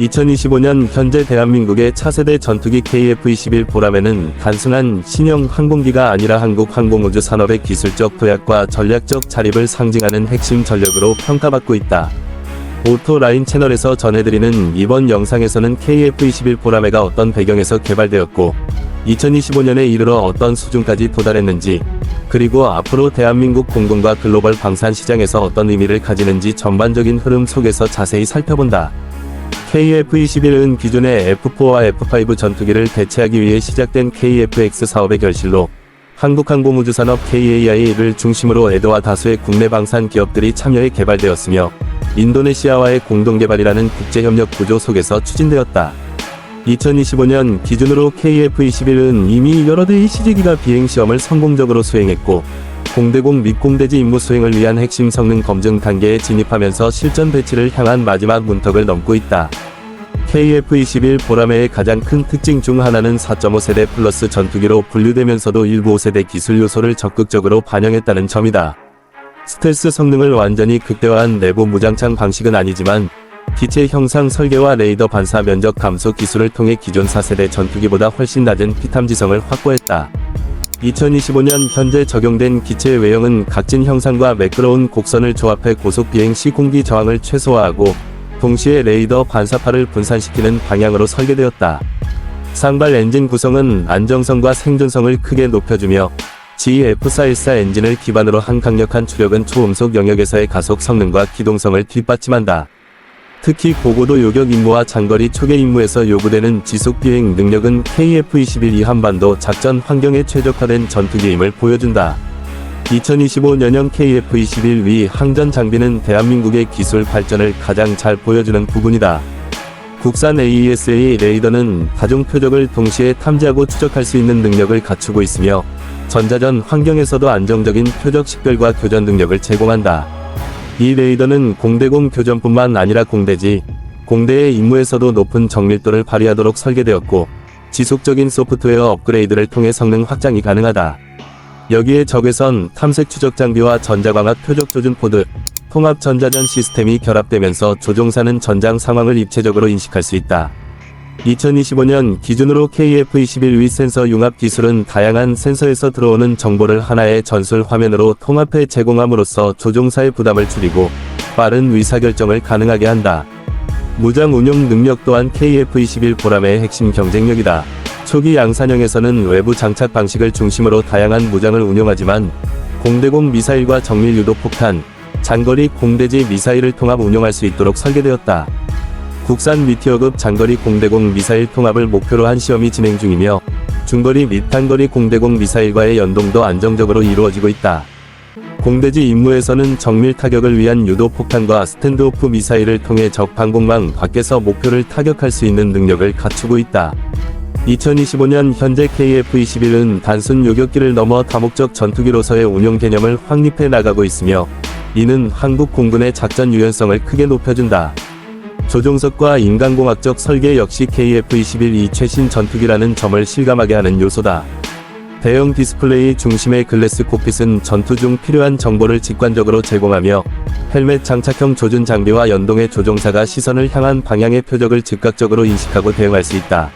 2025년 현재 대한민국의 차세대 전투기 KF-21 보람에는 단순한 신형 항공기가 아니라 한국 항공우주 산업의 기술적 도약과 전략적 자립을 상징하는 핵심 전력으로 평가받고 있다. 오토라인 채널에서 전해드리는 이번 영상에서는 KF-21 보라매가 어떤 배경에서 개발되었고 2025년에 이르러 어떤 수준까지 도달했는지 그리고 앞으로 대한민국 공군과 글로벌 방산 시장에서 어떤 의미를 가지는지 전반적인 흐름 속에서 자세히 살펴본다. KF-21은 기존의 F4와 F5 전투기를 대체하기 위해 시작된 KF-X 사업의 결실로 한국항공우주산업 KAI를 중심으로 에드와 다수의 국내 방산 기업들이 참여해 개발되었으며 인도네시아와의 공동개발이라는 국제협력 구조 속에서 추진되었다. 2025년 기준으로 KF-21은 이미 여러 대의 시제기가 비행시험을 성공적으로 수행했고 공대공 및 공대지 임무 수행을 위한 핵심 성능 검증 단계에 진입하면서 실전 배치를 향한 마지막 문턱을 넘고 있다. KF-21 보라매의 가장 큰 특징 중 하나는 4.5세대 플러스 전투기로 분류되면서도 일부 5세대 기술 요소를 적극적으로 반영했다는 점이다. 스텔스 성능을 완전히 극대화한 내부 무장창 방식은 아니지만 기체 형상 설계와 레이더 반사 면적 감소 기술을 통해 기존 4세대 전투기보다 훨씬 낮은 피탐지성을 확보했다. 2025년 현재 적용된 기체의 외형은 각진 형상과 매끄러운 곡선을 조합해 고속 비행 시 공기 저항을 최소화하고 동시에 레이더 반사파를 분산시키는 방향으로 설계되었다. 상발 엔진 구성은 안정성과 생존성을 크게 높여주며 GF414 엔진을 기반으로 한 강력한 추력은 초음속 영역에서의 가속 성능과 기동성을 뒷받침한다. 특히 고고도 요격 임무와 장거리 초계 임무에서 요구되는 지속 비행 능력은 KF-21 이 한반도 작전 환경에 최적화된 전투기임을 보여준다. 2025년형 KF-21 위 항전 장비는 대한민국의 기술 발전을 가장 잘 보여주는 부분이다. 국산 AESA 레이더는 다중 표적을 동시에 탐지하고 추적할 수 있는 능력을 갖추고 있으며 전자전 환경에서도 안정적인 표적 식별과 교전 능력을 제공한다. 이 레이더는 공대공 교전뿐만 아니라 공대지, 공대의 임무에서도 높은 정밀도를 발휘하도록 설계되었고, 지속적인 소프트웨어 업그레이드를 통해 성능 확장이 가능하다. 여기에 적외선 탐색 추적 장비와 전자광학 표적 조준 포드, 통합 전자전 시스템이 결합되면서 조종사는 전장 상황을 입체적으로 인식할 수 있다. 2025년 기준으로 KF-21 위 센서 융합 기술은 다양한 센서에서 들어오는 정보를 하나의 전술 화면으로 통합해 제공함으로써 조종사의 부담을 줄이고 빠른 의사결정을 가능하게 한다. 무장 운용 능력 또한 KF-21 보람의 핵심 경쟁력이다. 초기 양산형에서는 외부 장착 방식을 중심으로 다양한 무장을 운용하지만 공대공 미사일과 정밀 유도 폭탄, 장거리 공대지 미사일을 통합 운용할 수 있도록 설계되었다. 국산 미티어급 장거리 공대공 미사일 통합을 목표로 한 시험이 진행 중이며 중거리 및 단거리 공대공 미사일과의 연동도 안정적으로 이루어지고 있다. 공대지 임무에서는 정밀 타격을 위한 유도 폭탄과 스탠드오프 미사일을 통해 적 방공망 밖에서 목표를 타격할 수 있는 능력을 갖추고 있다. 2025년 현재 KF-21은 단순 요격기를 넘어 다목적 전투기로서의 운용 개념을 확립해 나가고 있으며 이는 한국 공군의 작전 유연성을 크게 높여준다. 조종석과 인간공학적 설계 역시 KF-21 이 최신 전투기라는 점을 실감하게 하는 요소다. 대형 디스플레이 중심의 글래스 콕핏은 전투 중 필요한 정보를 직관적으로 제공하며 헬멧 장착형 조준 장비와 연동해 조종사가 시선을 향한 방향의 표적을 즉각적으로 인식하고 대응할 수 있다.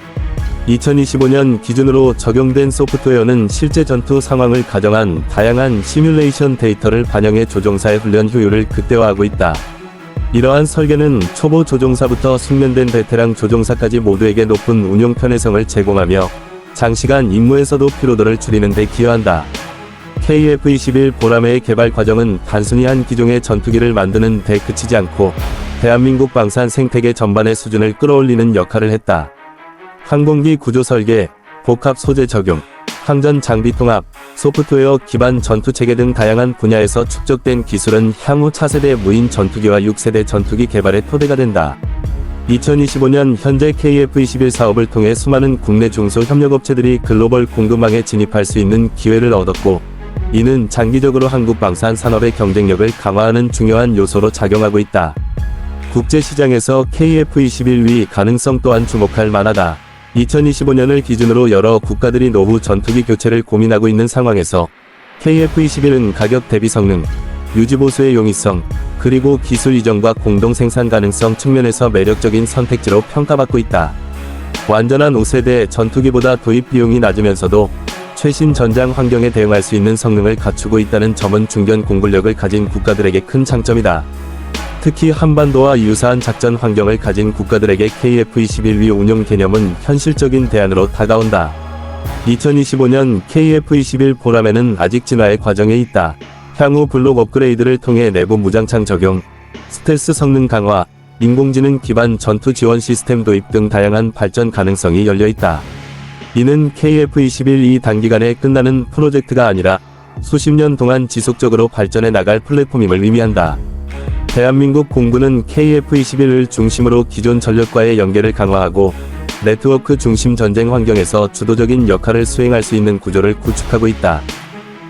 2025년 기준으로 적용된 소프트웨어는 실제 전투 상황을 가정한 다양한 시뮬레이션 데이터를 반영해 조종사의 훈련 효율을 극대화하고 있다. 이러한 설계는 초보 조종사부터 숙련된 베테랑 조종사까지 모두에게 높은 운용 편의성을 제공하며 장시간 임무에서도 피로도를 줄이는 데 기여한다. KF-21 보라매의 개발 과정은 단순히 한 기종의 전투기를 만드는 데 그치지 않고 대한민국 방산 생태계 전반의 수준을 끌어올리는 역할을 했다. 항공기 구조 설계, 복합 소재 적용, 항전 장비 통합, 소프트웨어 기반 전투 체계 등 다양한 분야에서 축적된 기술은 향후 차세대 무인 전투기와 6세대 전투기 개발의 토대가 된다. 2025년 현재 KF-21 사업을 통해 수많은 국내 중소 협력업체들이 글로벌 공급망에 진입할 수 있는 기회를 얻었고, 이는 장기적으로 한국 방산 산업의 경쟁력을 강화하는 중요한 요소로 작용하고 있다. 국제시장에서 KF-21 위 가능성 또한 주목할 만하다. 2025년을 기준으로 여러 국가들이 노후 전투기 교체를 고민하고 있는 상황에서 KF-21은 가격 대비 성능, 유지보수의 용이성, 그리고 기술 이전과 공동 생산 가능성 측면에서 매력적인 선택지로 평가받고 있다. 완전한 5세대 전투기보다 도입 비용이 낮으면서도 최신 전장 환경에 대응할 수 있는 성능을 갖추고 있다는 점은 중견 공군력을 가진 국가들에게 큰 장점이다. 특히 한반도와 유사한 작전 환경을 가진 국가들에게 KF-21위 운용 개념은 현실적인 대안으로 다가온다. 2025년 KF-21 보람에는 아직 진화의 과정에 있다. 향후 블록 업그레이드를 통해 내부 무장창 적용, 스텔스 성능 강화, 인공지능 기반 전투 지원 시스템 도입 등 다양한 발전 가능성이 열려 있다. 이는 KF-21이 단기간에 끝나는 프로젝트가 아니라 수십 년 동안 지속적으로 발전해 나갈 플랫폼임을 의미한다. 대한민국 공군은 KF-21을 중심으로 기존 전력과의 연계를 강화하고 네트워크 중심 전쟁 환경에서 주도적인 역할을 수행할 수 있는 구조를 구축하고 있다.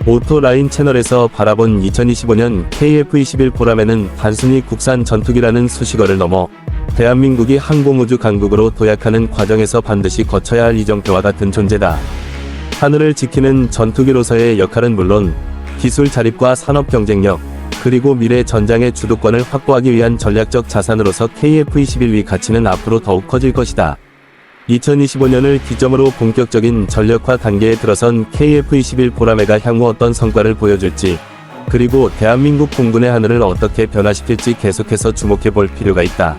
오토라인 채널에서 바라본 2025년 KF-21 보람에는 단순히 국산 전투기라는 수식어를 넘어 대한민국이 항공우주 강국으로 도약하는 과정에서 반드시 거쳐야 할 이정표와 같은 존재다. 하늘을 지키는 전투기로서의 역할은 물론 기술 자립과 산업 경쟁력, 그리고 미래 전장의 주도권을 확보하기 위한 전략적 자산으로서 KF-21위 가치는 앞으로 더욱 커질 것이다. 2025년을 기점으로 본격적인 전력화 단계에 들어선 KF-21 보라매가 향후 어떤 성과를 보여줄지, 그리고 대한민국 공군의 하늘을 어떻게 변화시킬지 계속해서 주목해 볼 필요가 있다.